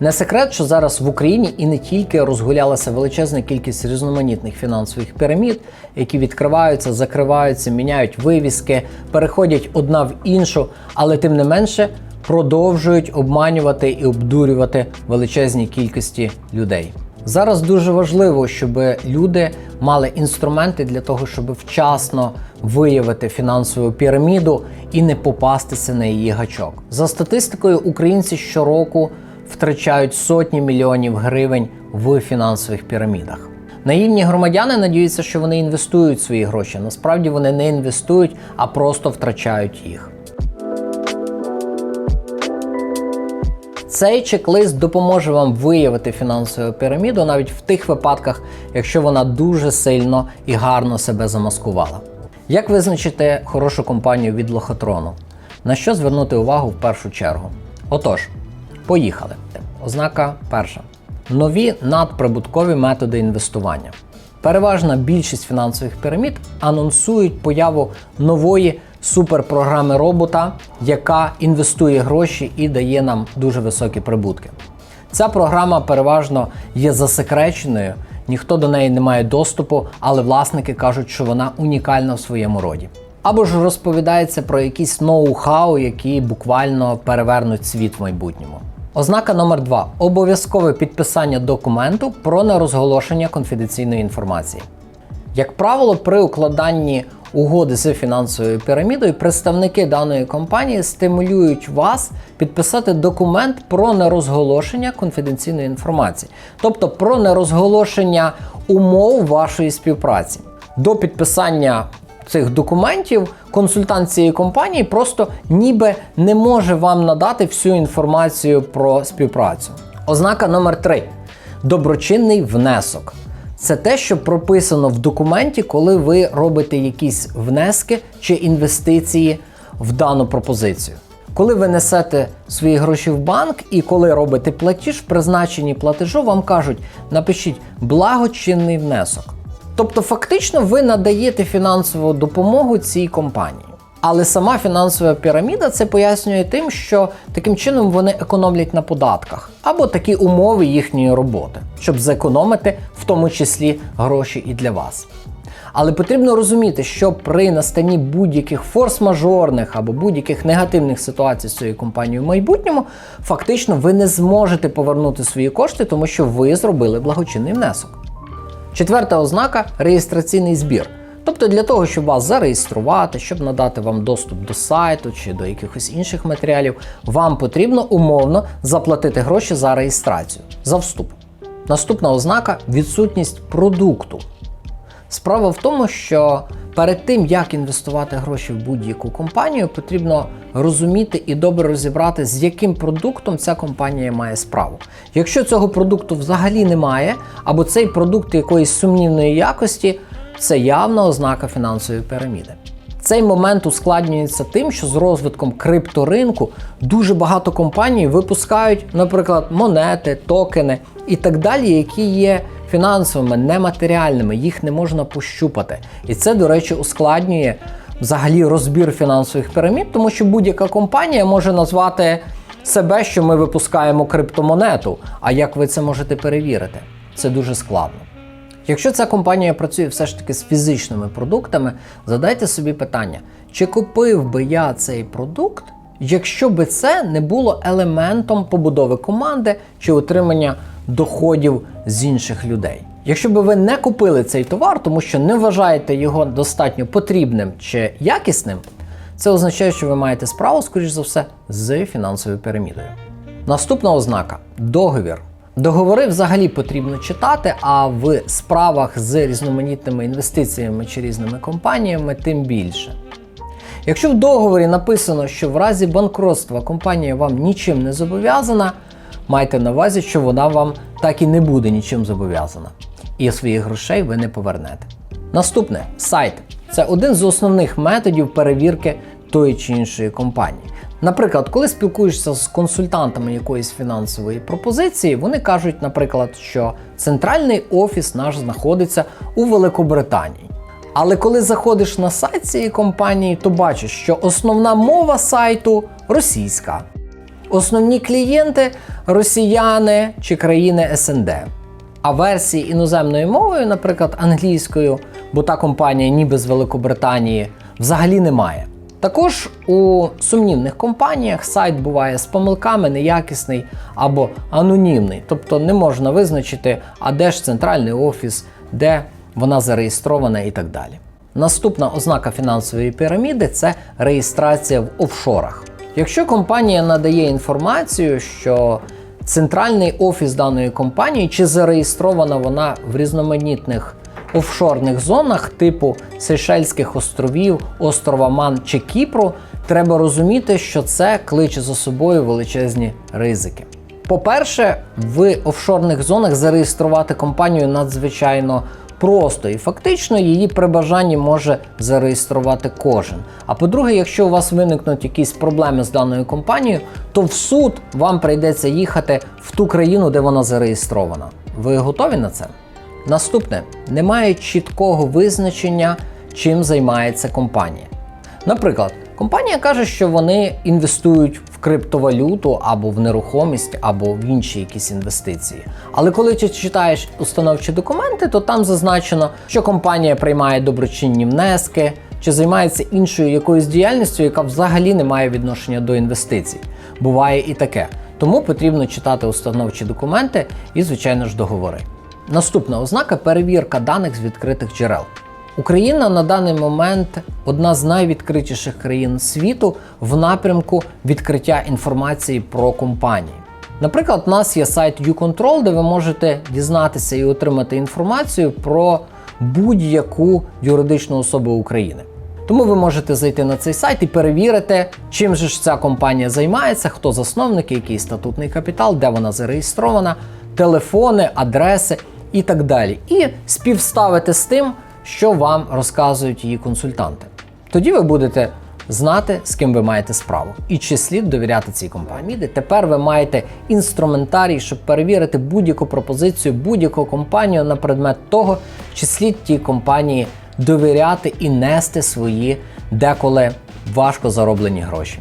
Не секрет, що зараз в Україні і не тільки розгулялася величезна кількість різноманітних фінансових пірамід, які відкриваються, закриваються, міняють вивіски, переходять одна в іншу, але тим не менше продовжують обманювати і обдурювати величезні кількості людей. Зараз дуже важливо, щоб люди мали інструменти для того, щоб вчасно виявити фінансову піраміду і не попастися на її гачок. За статистикою, українці щороку втрачають сотні мільйонів гривень в фінансових пірамідах. Наївні громадяни надіються, що вони інвестують свої гроші. Насправді вони не інвестують, а просто втрачають їх. Цей чек-лист допоможе вам виявити фінансову піраміду навіть в тих випадках, якщо вона дуже сильно і гарно себе замаскувала. Як визначити хорошу компанію від лохотрону? На що звернути увагу в першу чергу? Отож, поїхали. Ознака перша: нові надприбуткові методи інвестування. Переважна більшість фінансових пірамід анонсують появу нової суперпрограми робота, яка інвестує гроші і дає нам дуже високі прибутки. Ця програма переважно є засекреченою, ніхто до неї не має доступу, але власники кажуть, що вона унікальна в своєму роді. Або ж розповідається про якісь ноу-хау, які буквально перевернуть світ в майбутньому. Ознака номер 2 обов'язкове підписання документу про нерозголошення конфіденційної інформації. Як правило, при укладанні угоди з фінансовою пірамідою представники даної компанії стимулюють вас підписати документ про нерозголошення конфіденційної інформації, тобто про нерозголошення умов вашої співпраці. До підписання цих документів консультант цієї компанії просто ніби не може вам надати всю інформацію про співпрацю. Ознака номер 3 доброчинний внесок. Це те, що прописано в документі, коли ви робите якісь внески чи інвестиції в дану пропозицію. Коли ви несете свої гроші в банк і коли робите платіж, в призначенні платежу вам кажуть, напишіть благочинний внесок. Тобто, фактично, ви надаєте фінансову допомогу цій компанії. Але сама фінансова піраміда це пояснює тим, що таким чином вони економлять на податках або такі умови їхньої роботи, щоб зекономити в тому числі гроші і для вас. Але потрібно розуміти, що при настанні будь-яких форс-мажорних або будь-яких негативних ситуацій з цією компанією в майбутньому, фактично ви не зможете повернути свої кошти, тому що ви зробили благочинний внесок. Четверта ознака реєстраційний збір. Тобто для того, щоб вас зареєструвати, щоб надати вам доступ до сайту чи до якихось інших матеріалів, вам потрібно умовно заплатити гроші за реєстрацію, за вступ. Наступна ознака відсутність продукту. Справа в тому, що перед тим, як інвестувати гроші в будь-яку компанію, потрібно розуміти і добре розібрати, з яким продуктом ця компанія має справу. Якщо цього продукту взагалі немає, або цей продукт якоїсь сумнівної якості, це явна ознака фінансової піраміди. Цей момент ускладнюється тим, що з розвитком крипторинку дуже багато компаній випускають, наприклад, монети, токени і так далі, які є фінансовими, нематеріальними, їх не можна пощупати. І це, до речі, ускладнює взагалі розбір фінансових пірамід, тому що будь-яка компанія може назвати себе, що ми випускаємо криптомонету. А як ви це можете перевірити? Це дуже складно. Якщо ця компанія працює все ж таки з фізичними продуктами, задайте собі питання, чи купив би я цей продукт, якщо би це не було елементом побудови команди чи отримання доходів з інших людей. Якщо би ви не купили цей товар, тому що не вважаєте його достатньо потрібним чи якісним, це означає, що ви маєте справу, скоріш за все, з фінансовою пірамідою. Наступна ознака договір. Договори взагалі потрібно читати, а в справах з різноманітними інвестиціями чи різними компаніями тим більше. Якщо в договорі написано, що в разі банкротства компанія вам нічим не зобов'язана, майте на увазі, що вона вам так і не буде нічим зобов'язана. І своїх грошей ви не повернете. Наступне сайт. Це один з основних методів перевірки тої чи іншої компанії. Наприклад, коли спілкуєшся з консультантами якоїсь фінансової пропозиції, вони кажуть, наприклад, що центральний офіс наш знаходиться у Великобританії. Але коли заходиш на сайт цієї компанії, то бачиш, що основна мова сайту російська. Основні клієнти росіяни чи країни СНД. А версії іноземною мовою, наприклад, англійською, бо та компанія ніби з Великобританії, взагалі немає. Також у сумнівних компаніях сайт буває з помилками, неякісний або анонімний, тобто не можна визначити, а де ж центральний офіс, де вона зареєстрована і так далі. Наступна ознака фінансової піраміди це реєстрація в офшорах. Якщо компанія надає інформацію, що центральний офіс даної компанії чи зареєстрована вона в різноманітних офшорних зонах типу Сейшельських островів, острова Ман чи Кіпру, треба розуміти, що це кличе за собою величезні ризики. По-перше, в офшорних зонах зареєструвати компанію надзвичайно просто і фактично її при бажанні може зареєструвати кожен. А по-друге, якщо у вас виникнуть якісь проблеми з даною компанією, то в суд вам прийдеться їхати в ту країну, де вона зареєстрована. Ви готові на це? Наступне немає чіткого визначення, чим займається компанія. Наприклад, компанія каже, що вони інвестують в криптовалюту або в нерухомість, або в інші якісь інвестиції. Але коли ти читаєш установчі документи, то там зазначено, що компанія приймає доброчинні внески чи займається іншою якоюсь діяльністю, яка взагалі не має відношення до інвестицій. Буває і таке. Тому потрібно читати установчі документи і, звичайно ж, договори. Наступна ознака перевірка даних з відкритих джерел. Україна на даний момент одна з найвідкритіших країн світу в напрямку відкриття інформації про компанії. Наприклад, у нас є сайт YouControl, де ви можете дізнатися і отримати інформацію про будь-яку юридичну особу України. Тому ви можете зайти на цей сайт і перевірити, чим же ж ця компанія займається, хто засновники, який статутний капітал, де вона зареєстрована, телефони, адреси і так далі. І співставити з тим, що вам розказують її консультанти. Тоді ви будете знати, з ким ви маєте справу, і чи слід довіряти цій компанії. Тепер ви маєте інструментарій, щоб перевірити будь-яку пропозицію, будь-яку компанію на предмет того, чи слід тій компанії довіряти і нести свої деколи важко зароблені гроші.